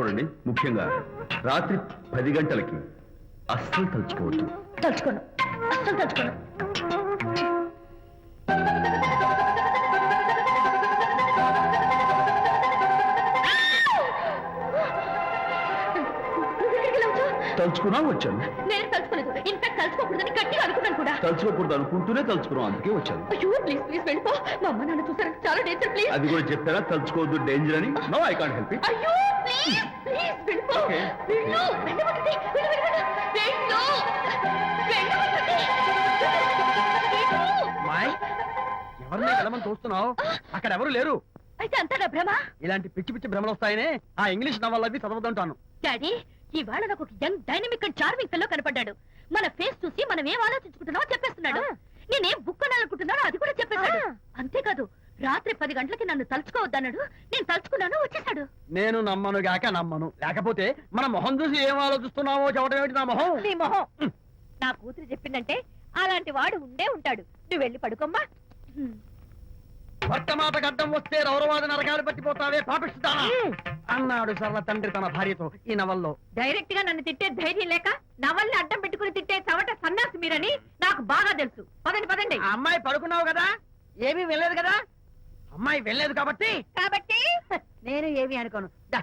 చూడండి ముఖ్యంగా రాత్రి పది గంటలకి అస్సలు తలుచుకోవద్దు. తలుచుకోను. అస్సలు తలుచుకోను? తలుచుకున్నా వచ్చాను. నేను తలుచుకోలేదు ఇన్ఫాక్ట్ తలుచుకోకూడదని గట్టిగా అనుకున్నాను కూడా. తలుచుకోకూడదు అనుకుంటూనే తలుచుకున్నాం అందుకే వచ్చాను. అయ్యో ప్లీజ్ ప్లీజ్ వెళ్ళిపో. మా అమ్మ నాన్న చూసారు చాలా డేంజర్ ప్లీజ్ అది కూడా చెప్పారా? తలుచుకోవద్దు డేంజర్ అని? నో ఐ కాంట్ హెల్ప్ అయ్యో! వెళ్ళు. మాయ్ ఎవరిని చూస్తున్నావు అక్కడ ఎవరు లేరు? అయితే అంతా నా భ్రమ? ఇలాంటి పిచ్చి పిచ్చి భ్రమలు వస్తాయనే ఆ ఇంగ్లీష్ నవల్ అవి చదవదంటాను. డాడీ ఇవాళ నాకు ఒక యంగ్ డైనమిక్ అండ్ చార్మింగ్ పిల్లో కనపడ్డాడు. మన ఫేస్ చూసి మనం ఏం ఆలోచించుకుంటున్నామో చెప్పేస్తున్నాడు. నేనేం రాత్రి పది గంటలకి నన్ను తలుచుకోవద్దన్నాడు. నేను తలుచుకున్నాను వచ్చేసాడు నేను నమ్మను గాక నమ్మను. లేకపోతే మన మొహం చూసి ఏం ఆలోచిస్తున్నావో చెప్పడం ఏమిటి నా మొహం? నీ మొహం. నా కూతురు చెప్పిందంటే అలాంటి వాడు ఉండే ఉంటాడు. నువ్వు వెళ్ళి పడుకోమ్మా. భర్త మాట గడ్డం వస్తే రౌరవాద నరకాలు పట్టిపోతావే పాపిస్తానా అన్నాడు సరళ తండ్రి తన భార్యతో ఈ నవల్లో. డైరెక్ట్గా నన్ను తిట్టే ధైర్యం లేక నవల్ని అడ్డం పెట్టుకుని తిట్టే చవట సన్నాసి మీరని నాకు బాగా తెలుసు. పదండి పదండి. ఆ అమ్మాయి పడుకున్నావు కదా? ఏమీ వెళ్ళలేదు కదా? అమ్మాయి వెళ్ళలేదు కాబట్టి కాబట్టి నేను ఏమి అనుకోను. దా,